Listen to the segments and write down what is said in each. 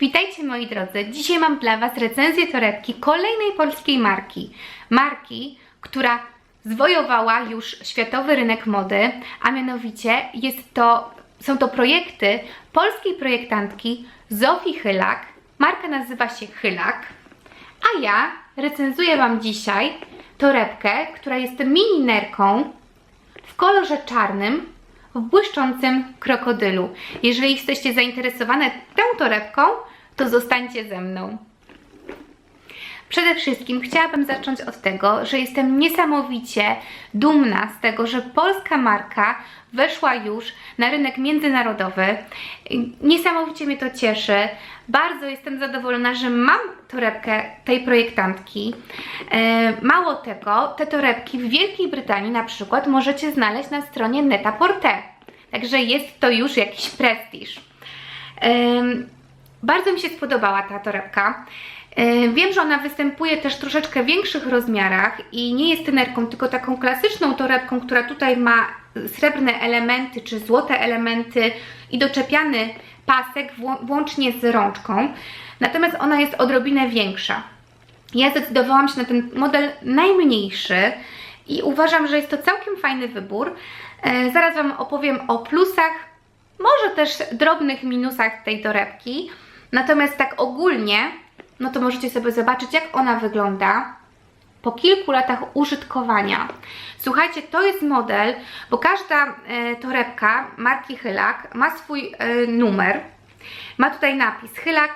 Witajcie moi drodzy. Dzisiaj mam dla Was recenzję torebki kolejnej polskiej marki. Marki, która zwojowała już światowy rynek mody, a mianowicie jest to, są to projekty polskiej projektantki Zofii Chylak. Marka nazywa się Chylak, a ja recenzuję Wam dzisiaj torebkę, która jest mininerką w kolorze czarnym, w błyszczącym krokodylu. Jeżeli jesteście zainteresowane tą torebką, to zostańcie ze mną. Przede wszystkim chciałabym zacząć od tego, że jestem niesamowicie dumna z tego, że polska marka weszła już na rynek międzynarodowy. Niesamowicie mnie to cieszy. Bardzo jestem zadowolona, że mam torebkę tej projektantki. E, Mało tego, te torebki w Wielkiej Brytanii na przykład możecie znaleźć na stronie Net-a-Porter. Także jest to już jakiś prestiż. Em, bardzo mi się spodobała ta torebka. E, Wiem, że ona występuje też w troszeczkę większych rozmiarach i nie jest tenerką, tylko taką klasyczną torebką, która tutaj ma srebrne elementy czy złote elementy i doczepiany pasek włącznie z rączką. Natomiast ona jest odrobinę większa. Ja zdecydowałam się na ten model najmniejszy i uważam, że jest to całkiem fajny wybór. E, zaraz Wam opowiem o plusach, może też drobnych minusach tej torebki. Natomiast tak ogólnie, no to możecie sobie zobaczyć, jak ona wygląda po kilku latach użytkowania. Słuchajcie, to jest model, bo każda e, torebka marki Chylak ma swój e, numer. Ma tutaj napis Chylak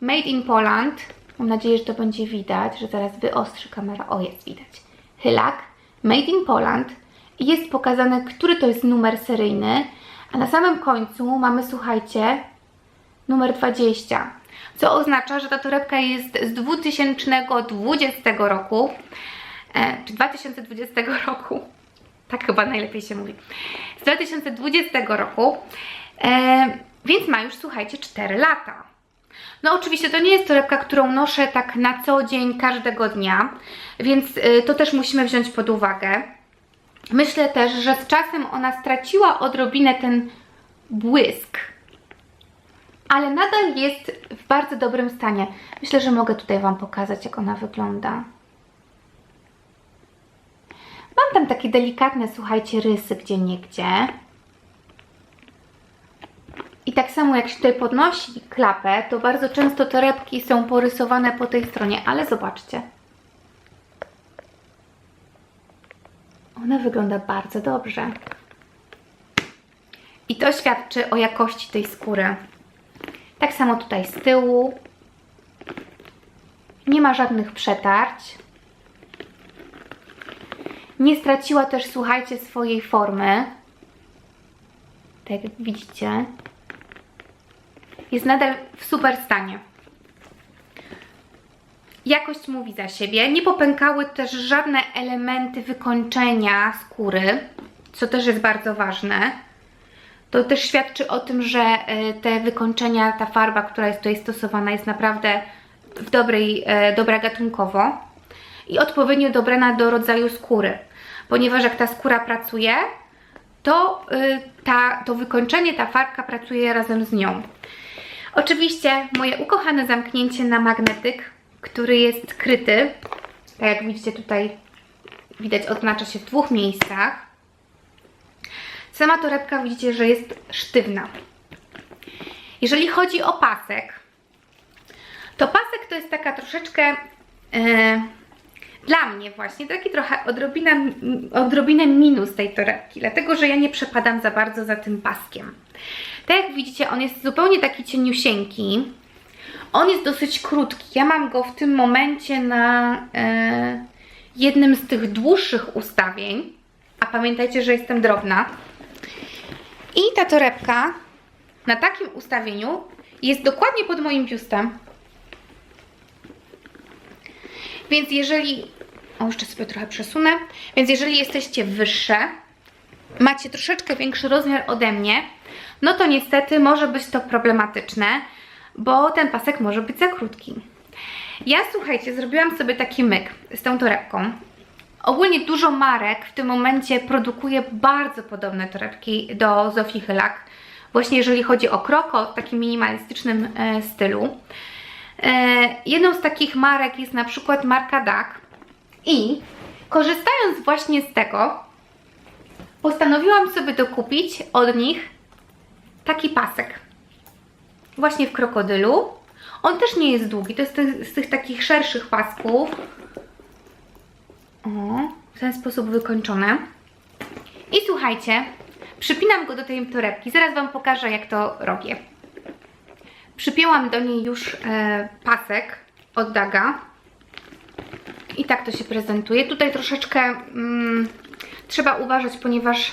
Made in Poland. Mam nadzieję, że to będzie widać, że zaraz wyostrzy kamera. O, jest widać. Chylak Made in Poland. Jest pokazane, który to jest numer seryjny. A na samym końcu mamy, słuchajcie, numer 20. Co oznacza, że ta torebka jest z 2020 roku, e, czy 2020 roku, tak chyba najlepiej się mówi, z 2020 roku, e, więc ma już, słuchajcie, 4 lata. No oczywiście to nie jest torebka, którą noszę tak na co dzień, każdego dnia, więc y, to też musimy wziąć pod uwagę. Myślę też, że z czasem ona straciła odrobinę ten błysk, ale nadal jest w bardzo dobrym stanie. Myślę, że mogę tutaj Wam pokazać, jak ona wygląda. Mam tam takie delikatne, słuchajcie, rysy gdzie niegdzie. I tak samo jak się tutaj podnosi klapę, to bardzo często torebki są porysowane po tej stronie, ale zobaczcie. Ona wygląda bardzo dobrze. I to świadczy o jakości tej skóry. Tak samo tutaj z tyłu. Nie ma żadnych przetarć. Nie straciła też, słuchajcie, swojej formy. Tak jak widzicie. Jest nadal w super stanie. Jakość mówi za siebie. Nie popękały też żadne elementy wykończenia skóry, co też jest bardzo ważne. To też świadczy o tym, że e, te wykończenia, ta farba, która jest tutaj stosowana, jest naprawdę w dobrej, e, dobra gatunkowo i odpowiednio dobrana do rodzaju skóry. Ponieważ jak ta skóra pracuje, to y, ta, to wykończenie, ta farbka pracuje razem z nią. Oczywiście moje ukochane zamknięcie na magnetyk, który jest kryty. Tak jak widzicie tutaj widać oznacza się w dwóch miejscach. Sama torebka widzicie, że jest sztywna. Jeżeli chodzi o pasek, to pasek to jest taka troszeczkę e, dla mnie właśnie taki trochę odrobina, odrobinę minus tej torebki, dlatego że ja nie przepadam za bardzo za tym paskiem. Tak jak widzicie, on jest zupełnie taki cieniusieńki. On jest dosyć krótki. Ja mam go w tym momencie na e, jednym z tych dłuższych ustawień. A pamiętajcie, że jestem drobna. I ta torebka na takim ustawieniu jest dokładnie pod moim biustem. Więc jeżeli... O, jeszcze sobie trochę przesunę. Więc jeżeli jesteście wyższe, macie troszeczkę większy rozmiar ode mnie, no to niestety może być to problematyczne, bo ten pasek może być za krótki. Ja, słuchajcie, zrobiłam sobie taki myk z tą torebką. Ogólnie dużo marek w tym momencie produkuje bardzo podobne torebki do Zofii Hylak. Właśnie jeżeli chodzi o kroko w takim minimalistycznym e, stylu. E, jedną z takich marek jest na przykład marka Duck. I korzystając właśnie z tego, postanowiłam sobie dokupić od nich taki pasek. Właśnie w krokodylu. On też nie jest długi, to jest z tych takich szerszych pasków. O, w ten sposób wykończone. I słuchajcie, przypinam go do tej torebki. Zaraz Wam pokażę, jak to robię. Przypięłam do niej już e, pasek od Daga. I tak to się prezentuje. Tutaj troszeczkę mm, trzeba uważać, ponieważ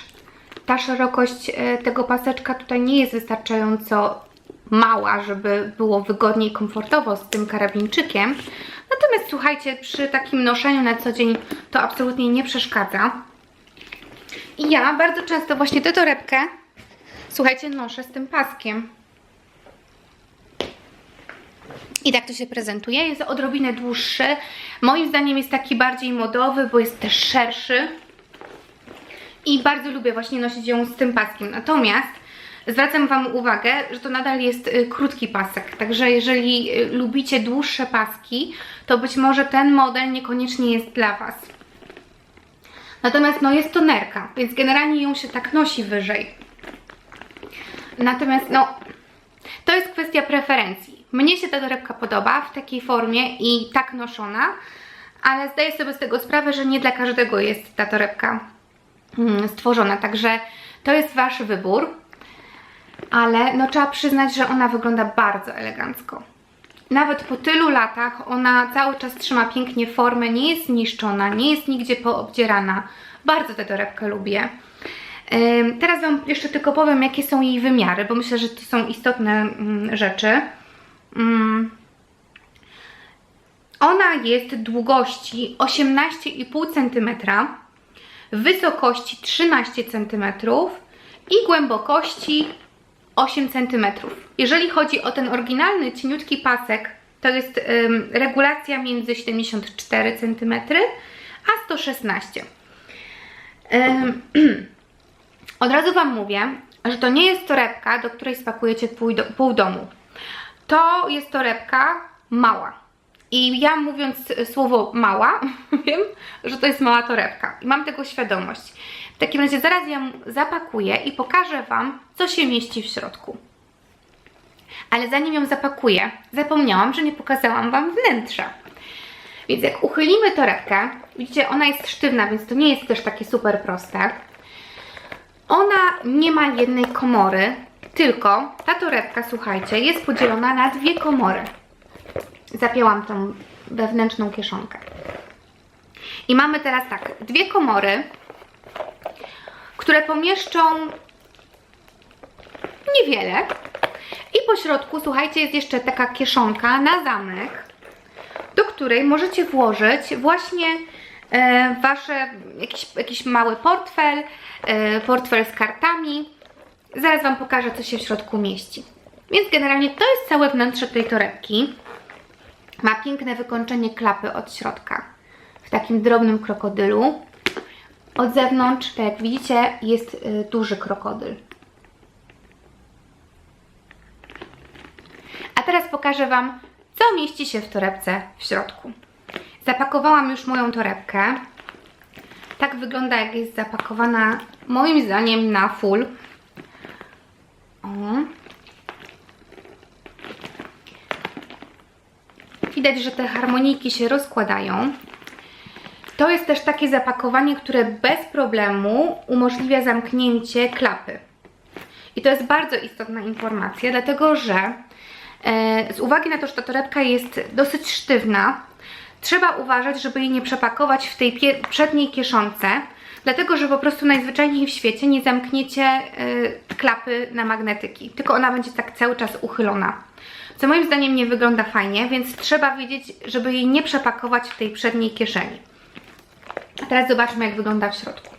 ta szerokość e, tego paseczka tutaj nie jest wystarczająco mała, żeby było wygodnie i komfortowo z tym karabinczykiem. Natomiast słuchajcie, przy takim noszeniu na co dzień to absolutnie nie przeszkadza. I ja bardzo często właśnie tę torebkę, słuchajcie, noszę z tym paskiem. I tak to się prezentuje. Jest odrobinę dłuższy. Moim zdaniem jest taki bardziej modowy, bo jest też szerszy. I bardzo lubię właśnie nosić ją z tym paskiem. Natomiast zwracam Wam uwagę, że to nadal jest y, krótki pasek. Także jeżeli y, lubicie dłuższe paski, to być może ten model niekoniecznie jest dla Was. Natomiast no jest to nerka, więc generalnie ją się tak nosi wyżej. Natomiast no, to jest kwestia preferencji. Mnie się ta torebka podoba w takiej formie i tak noszona, ale zdaję sobie z tego sprawę, że nie dla każdego jest ta torebka mm, stworzona, także to jest Wasz wybór, ale no trzeba przyznać, że ona wygląda bardzo elegancko. Nawet po tylu latach ona cały czas trzyma pięknie formę, nie jest zniszczona, nie jest nigdzie poobdzierana. Bardzo tę torebkę lubię. Teraz Wam jeszcze tylko powiem, jakie są jej wymiary, bo myślę, że to są istotne mm, rzeczy. Ona jest długości 18,5 cm, wysokości 13 cm i głębokości 8 cm. Jeżeli chodzi o ten oryginalny cieniutki pasek, to jest ym, regulacja między 74 cm a 116 Ym, Od razu Wam mówię, że to nie jest torebka, do której spakujecie pół, do, pół domu. To jest torebka mała. I ja mówiąc słowo mała, wiem, że to jest mała torebka. Mam tego świadomość. W takim razie zaraz ją zapakuję i pokażę Wam, co się mieści w środku. Ale zanim ją zapakuję, zapomniałam, że nie pokazałam Wam wnętrza. Więc jak uchylimy torebkę, widzicie, ona jest sztywna, więc to nie jest też takie super proste. Ona nie ma jednej komory, tylko ta torebka, słuchajcie, jest podzielona na dwie komory. Zapięłam tą wewnętrzną kieszonkę. I mamy teraz tak, dwie komory, które pomieszczą niewiele. I po środku, słuchajcie, jest jeszcze taka kieszonka na zamek, do której możecie włożyć właśnie e, wasze jakiś, jakiś mały portfel, e, portfel z kartami. Zaraz Wam pokażę, co się w środku mieści. Więc generalnie to jest całe wnętrze tej torebki. Ma piękne wykończenie klapy od środka w takim drobnym krokodylu. Od zewnątrz, tak jak widzicie, jest y, duży krokodyl. A teraz pokażę Wam, co mieści się w torebce w środku. Zapakowałam już moją torebkę. Tak wygląda, jak jest zapakowana, moim zdaniem, na full. O. Widać, że te harmonijki się rozkładają. To jest też takie zapakowanie, które bez problemu umożliwia zamknięcie klapy. I to jest bardzo istotna informacja, dlatego że e, z uwagi na to, że ta torebka jest dosyć sztywna, trzeba uważać, żeby jej nie przepakować w tej przedniej kieszonce, dlatego że po prostu najzwyczajniej w świecie nie zamkniecie e, klapy na magnetyki, tylko ona będzie tak cały czas uchylona. Co moim zdaniem nie wygląda fajnie, więc trzeba wiedzieć, żeby jej nie przepakować w tej przedniej kieszeni. A teraz zobaczmy, jak wygląda w środku.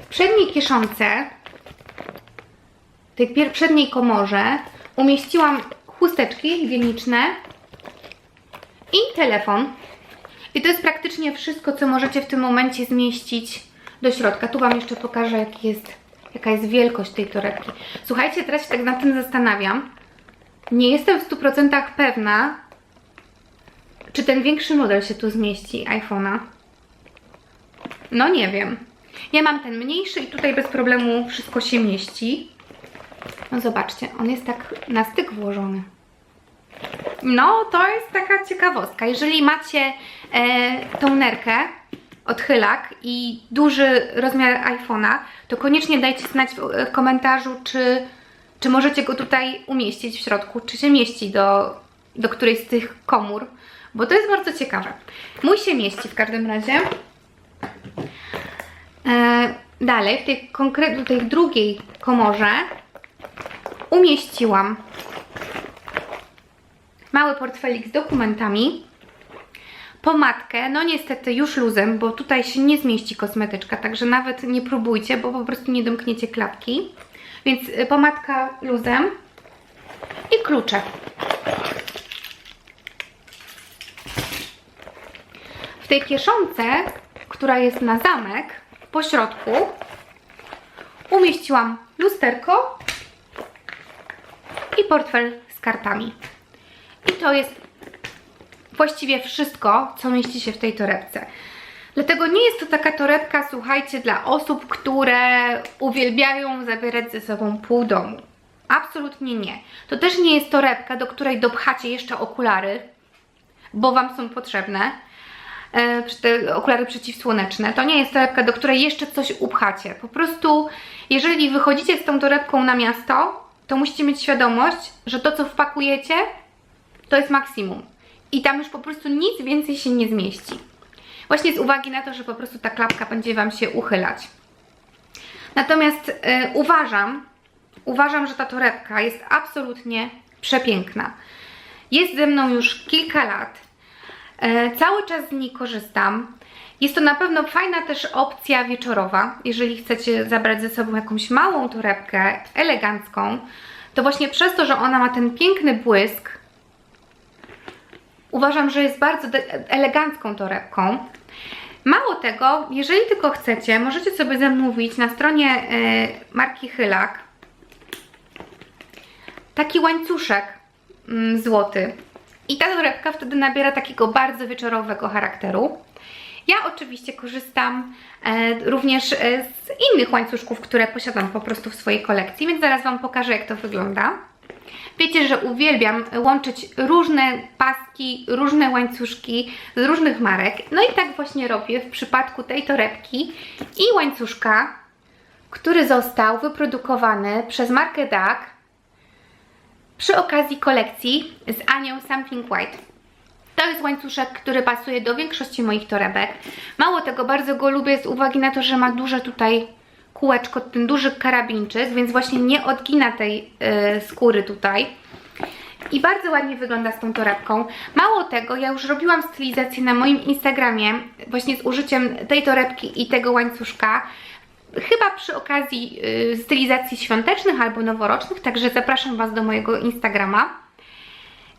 W przedniej kieszonce, w tej przedniej komorze, umieściłam chusteczki higieniczne i telefon. I to jest praktycznie wszystko, co możecie w tym momencie zmieścić do środka. Tu Wam jeszcze pokażę, jest, jaka jest wielkość tej torebki. Słuchajcie, teraz się tak nad tym zastanawiam. Nie jestem w 100% pewna, czy ten większy model się tu zmieści iPhone'a. No nie wiem. Ja mam ten mniejszy i tutaj bez problemu wszystko się mieści. No zobaczcie, on jest tak na styk włożony. No, to jest taka ciekawostka. Jeżeli macie e, tą nerkę, odchylak i duży rozmiar iPhone'a, to koniecznie dajcie znać w e, komentarzu, czy, czy możecie go tutaj umieścić w środku, czy się mieści do, do którejś z tych komór, bo to jest bardzo ciekawe. Mój się mieści w każdym razie. E, dalej, w tej, konkre- tej drugiej komorze umieściłam mały portfelik z dokumentami, pomadkę, no niestety już luzem, bo tutaj się nie zmieści kosmetyczka, także nawet nie próbujcie, bo po prostu nie domkniecie klapki. Więc y, pomadka luzem i klucze. Tej kieszonce, która jest na zamek, po środku umieściłam lusterko i portfel z kartami. I to jest właściwie wszystko, co mieści się w tej torebce. Dlatego nie jest to taka torebka, słuchajcie, dla osób, które uwielbiają zabierać ze sobą pół domu. Absolutnie nie. To też nie jest torebka, do której dopchacie jeszcze okulary, bo Wam są potrzebne. E, te okulary przeciwsłoneczne. To nie jest torebka, do której jeszcze coś upchacie. Po prostu, jeżeli wychodzicie z tą torebką na miasto, to musicie mieć świadomość, że to, co wpakujecie, to jest maksimum. I tam już po prostu nic więcej się nie zmieści. Właśnie z uwagi na to, że po prostu ta klapka będzie Wam się uchylać. Natomiast y, uważam, uważam, że ta torebka jest absolutnie przepiękna. Jest ze mną już kilka lat. Y, cały czas z niej korzystam. Jest to na pewno fajna też opcja wieczorowa, jeżeli chcecie zabrać ze sobą jakąś małą torebkę, elegancką, to właśnie przez to, że ona ma ten piękny błysk, uważam, że jest bardzo elegancką torebką. Mało tego, jeżeli tylko chcecie, możecie sobie zamówić na stronie y, marki Chylak taki łańcuszek y, złoty. I ta torebka wtedy nabiera takiego bardzo wieczorowego charakteru. Ja oczywiście korzystam e, również e, z innych łańcuszków, które posiadam po prostu w swojej kolekcji, więc zaraz Wam pokażę jak to wygląda. Wiecie, że uwielbiam łączyć różne paski, różne łańcuszki z różnych marek. No i tak właśnie robię w przypadku tej torebki i łańcuszka, który został wyprodukowany przez markę DAC przy okazji kolekcji z Anią Something White. To jest łańcuszek, który pasuje do większości moich torebek. Mało tego, bardzo go lubię z uwagi na to, że ma duże tutaj kółeczko, ten duży karabinczyk, więc właśnie nie odgina tej yy, skóry tutaj. I bardzo ładnie wygląda z tą torebką. Mało tego, ja już robiłam stylizację na moim Instagramie właśnie z użyciem tej torebki i tego łańcuszka. Chyba przy okazji yy, stylizacji świątecznych albo noworocznych, także zapraszam Was do mojego Instagrama.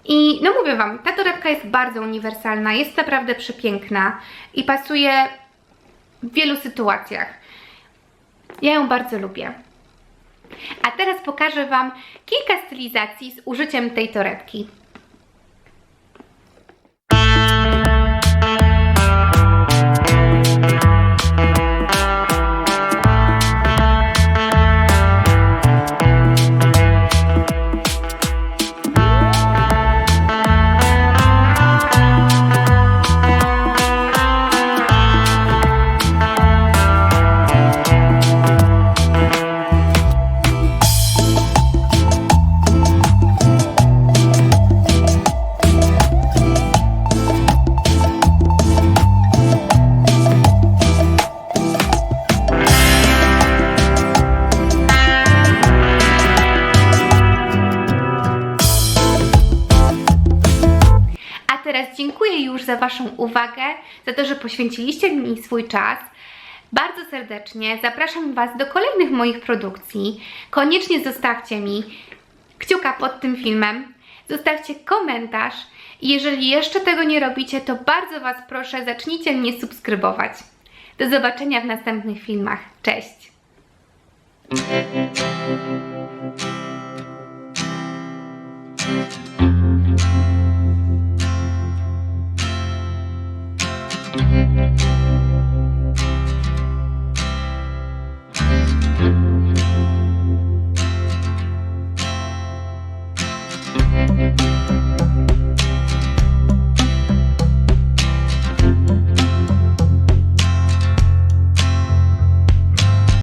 I no mówię Wam, ta torebka jest bardzo uniwersalna, jest naprawdę przepiękna i pasuje w wielu sytuacjach. Ja ją bardzo lubię. A teraz pokażę Wam kilka stylizacji z użyciem tej torebki. dziękuję już za Waszą uwagę, za to, że poświęciliście mi swój czas. Bardzo serdecznie zapraszam Was do kolejnych moich produkcji. Koniecznie zostawcie mi kciuka pod tym filmem, zostawcie komentarz i jeżeli jeszcze tego nie robicie, to bardzo Was proszę, zacznijcie mnie subskrybować. Do zobaczenia w następnych filmach. Cześć!